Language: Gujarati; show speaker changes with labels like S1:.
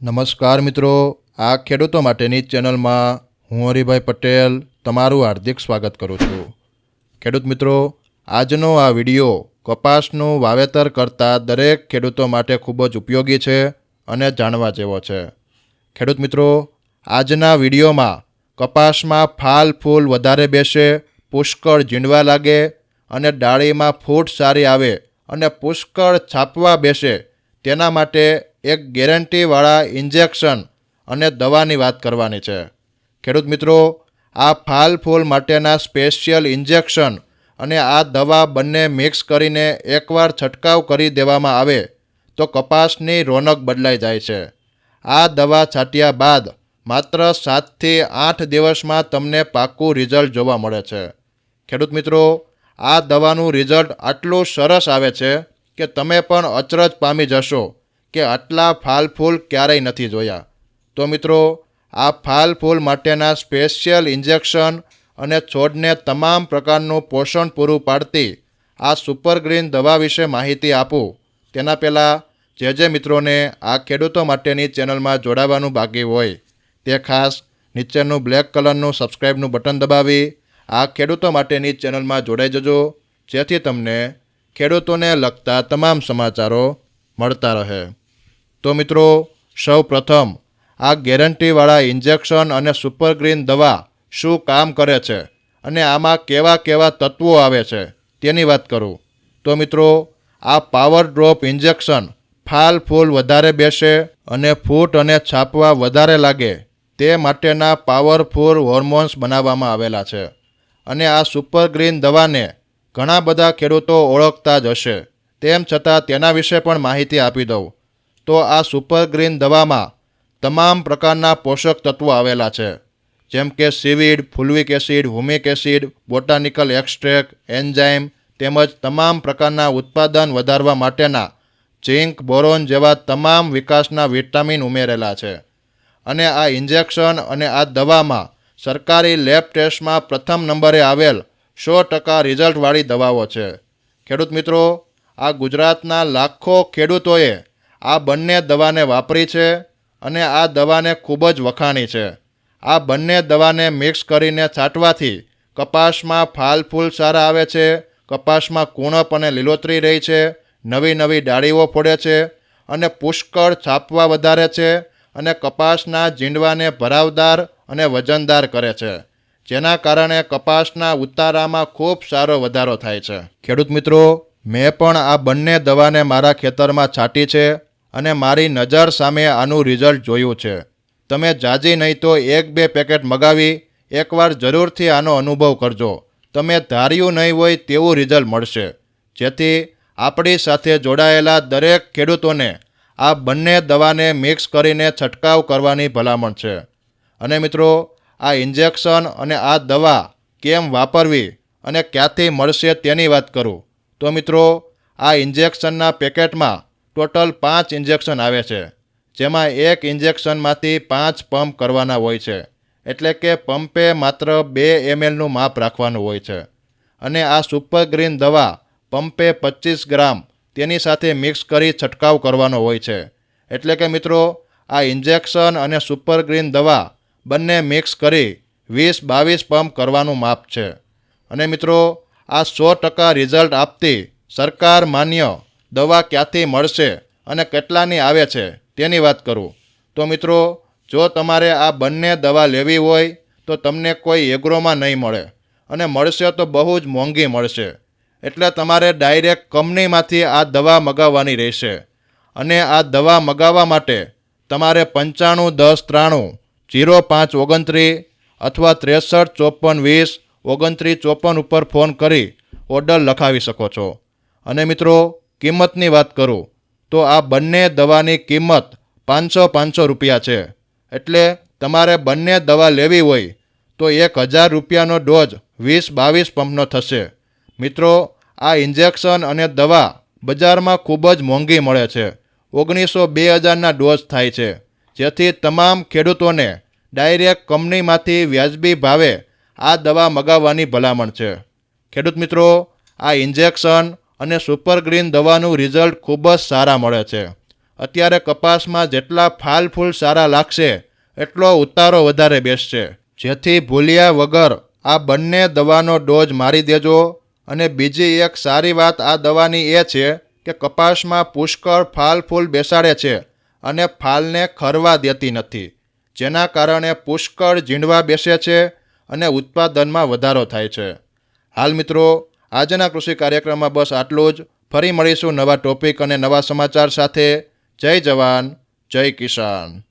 S1: નમસ્કાર મિત્રો. આ ખેડૂતો માટેની ચેનલમાં હું હરિભાઈ પટેલ તમારું હાર્દિક સ્વાગત કરું છું. ખેડૂત મિત્રો, આજનો આ વિડિયો કપાસનું વાવેતર કરતા દરેક ખેડૂતો માટે ખૂબ જ ઉપયોગી છે અને જાણવા જેવો છે. ખેડૂત મિત્રો, આજના વિડીયોમાં કપાસમાં ફાલ ફૂલ વધારે બેસે, પુષ્કળ ઝીંડવા લાગે અને ડાળીમાં ફૂટ સારી આવે અને પુષ્કળ છાપવા બેસે, તેના માટે એક ગેરંટીવાળા ઇન્જેક્શન અને દવાની વાત કરવાની છે. ખેડૂત મિત્રો, આ ફાલ ફૂલ માટેના સ્પેશિયલ ઇન્જેક્શન અને આ દવા બંને મિક્સ કરીને એકવાર છંટકાવ કરી દેવામાં આવે તો કપાસની રોનક બદલાઈ જાય છે. આ દવા છાંટ્યા બાદ માત્ર સાતથી આઠ દિવસમાં તમને પાકું રિઝલ્ટ જોવા મળે છે. ખેડૂત મિત્રો, આ દવાનું રિઝલ્ટ આટલું સરસ આવે છે કે તમે પણ અચરજ પામી જશો કે આટલા ફાલ ફૂલ ક્યારેય નથી જોયા. તો મિત્રો, આ ફાલ ફૂલ માટેના સ્પેશિયલ ઇન્જેક્શન અને છોડને તમામ પ્રકારનું પોષણ પૂરું પાડતી આ સુપર ગ્રીન દવા વિશે માહિતી આપું. તેના પહેલાં જે જે મિત્રોને આ ખેડૂતો માટેની ચેનલમાં જોડાવાનું બાકી હોય, તે ખાસ નીચેનું બ્લેક કલરનું સબસ્ક્રાઈબનું બટન દબાવી આ ખેડૂતો માટેની ચેનલમાં જોડાઈ જજો, જેથી તમને ખેડૂતોને લગતા તમામ સમાચારો મળતા રહે. તો મિત્રો, સૌ પ્રથમ આ ગેરંટીવાળા ઇન્જેક્શન અને સુપરગ્રીન દવા શું કામ કરે છે અને આમાં કેવા કેવા તત્વો આવે છે તેની વાત કરું. તો મિત્રો, આ પાવર ડ્રોપ ઇન્જેક્શન ફાલ ફૂલ વધારે બેસે અને ફૂટ અને છાપવા વધારે લાગે તે માટેના પાવરફુલ હોર્મોન્સ બનાવવામાં આવેલા છે. અને આ સુપરગ્રીન દવાને ઘણા બધા ખેડૂતો ઓળખતા જ હશે. તેમ છતાં તેના વિશે પણ માહિતી આપી દઉં. તો આ સુપર ગ્રીન દવામાં તમામ પ્રકારના પોષક તત્વો આવેલા છે. જેમ કે seaweed, fulvic acid, humic acid, botanical extract enzyme તેમજ તમામ પ્રકારના ઉત્પાદન વધારવા માટેના ઝીંક, બોરોન જેવા તમામ વિકાસના વિટામિન ઉમેરેલા છે. અને આ ઇન્જેક્શન અને આ દવામાં સરકારી લેબ ટેસ્ટમાં પ્રથમ નંબરે આવેલ સો ટકા રિઝલ્ટવાળી દવાઓ છે. ખેડૂત મિત્રો આ ગુજરાતના લાખો ખેડૂતોએ આ બંને દવાને વાપરી છે અને આ દવાને ખૂબ જ વખાણી છે. આ બંને દવાને મિક્સ કરીને છાંટવાથી કપાસમાં ફાલ ફૂલ સારા આવે છે, કપાસમાં કુણપ અને લીલોતરી રહી છે, નવી નવી ડાળીઓ ફોડે છે અને પુષ્કળ છાપવા વધારે છે અને કપાસના જીંડવાને ભરાવદાર અને વજનદાર કરે છે, જેના કારણે કપાસના ઉતારામાં ખૂબ સારો વધારો થાય છે. ખેડૂત મિત્રો મેં પણ આ બંને દવાને મારા ખેતરમાં છાંટી છે અને મારી નજર સામે આનું રિઝલ્ટ જોયું છે. તમે જાજી નહીં તો એક બે પેકેટ મગાવી, એકવાર જરૂરથી આનો અનુભવ કરજો. તમે ધાર્યું નહીં હોય તેવું રિઝલ્ટ મળશે. જેથી આપણી સાથે જોડાયેલા દરેક ખેડૂતોને આ બંને દવાને મિક્સ કરીને છંટકાવ કરવાની ભલામણ છે. અને મિત્રો, આ ઇન્જેક્શન અને આ દવા કેમ વાપરવી અને ક્યાંથી મળશે તેની વાત કરું. તો મિત્રો, આ ઇન્જેક્શનના પેકેટમાં ટોટલ પાંચ ઇન્જેક્શન આવે છે, જેમાં એક ઇન્જેક્શનમાંથી પાંચ પંપ કરવાના હોય છે, એટલે કે પંપે માત્ર બે એમએલનું માપ રાખવાનું હોય છે. અને આ સુપર ગ્રીન દવા પંપે પચીસ ગ્રામ તેની સાથે મિક્સ કરી છંટકાવ કરવાનો હોય છે. એટલે કે મિત્રો, આ ઇન્જેક્શન અને સુપર ગ્રીન દવા બંને મિક્સ કરી વીસ બાવીસ પંપ કરવાનું માપ છે. અને મિત્રો આ સો ટકા રિઝલ્ટ આપતી સરકાર માન્ય દવા ક્યાંથી મળશે અને કેટલાની આવે છે તેની વાત કરું. તો મિત્રો, જો તમારે આ બંને દવા લેવી હોય, તો તમને કોઈ એગ્રોમાં નહીં મળે અને મળશે તો બહુ જ મોંઘી મળશે. એટલે તમારે ડાયરેક્ટ કંપનીમાંથી આ દવા મગાવવાની રહેશે. અને આ દવા મગાવવા માટે તમારે પંચાણું દસ ત્રાણું, જીરો પાંચ ઓગણત્રીસ અથવા ત્રેસઠ ચોપન વીસ ઓગણત્રીસ ચોપન ઉપર ફોન કરી ઓર્ડર લખાવી શકો છો. અને મિત્રો, કિંમતની વાત કરું, તો આ બંને દવાની કિંમત પાંચસો પાંચસો રૂપિયા છે. એટલે તમારે બંને દવા લેવી હોય, તો એક હજાર રૂપિયાનો ડોઝ વીસ બાવીસ પંપનો થશે. મિત્રો, આ ઇન્જેક્શન અને દવા બજારમાં ખૂબ જ મોંઘી મળે છે. ઓગણીસો બે હજારના ડોઝ થાય છે. જેથી તમામ ખેડૂતોને ડાયરેક્ટ કંપનીમાંથી વ્યાજબી ભાવે આ દવા મગાવવાની ભલામણ છે. ખેડૂત મિત્રો, આ ઇન્જેક્શન અને સુપર ગ્રીન દવાનું રિઝલ્ટ ખૂબ જ સારા મળે છે. અત્યારે કપાસમાં જેટલા ફાલ ફૂલ સારા લાગશે, એટલો ઉતારો વધારે બેસશે. જેથી ભૂલ્યા વગર આ બંને દવાનો ડોઝ મારી દેજો અને બીજી એક સારી વાત આ દવાની એ છે કે કપાસમાં પુષ્કળ ફાલ ફૂલ બેસાડે છે અને ફાલને ખરવા દેતી નથી. જેના કારણે પુષ્કળ ઝીંડવા બેસે છે અને ઉત્પાદનમાં વધારો થાય છે. હાલ મિત્રો, આજના કૃષિ કાર્યક્રમમાં બસ આટલું જ. ફરી મળીશું નવા ટોપિક અને નવા સમાચાર સાથે. જય જવાન, જય કિસાન.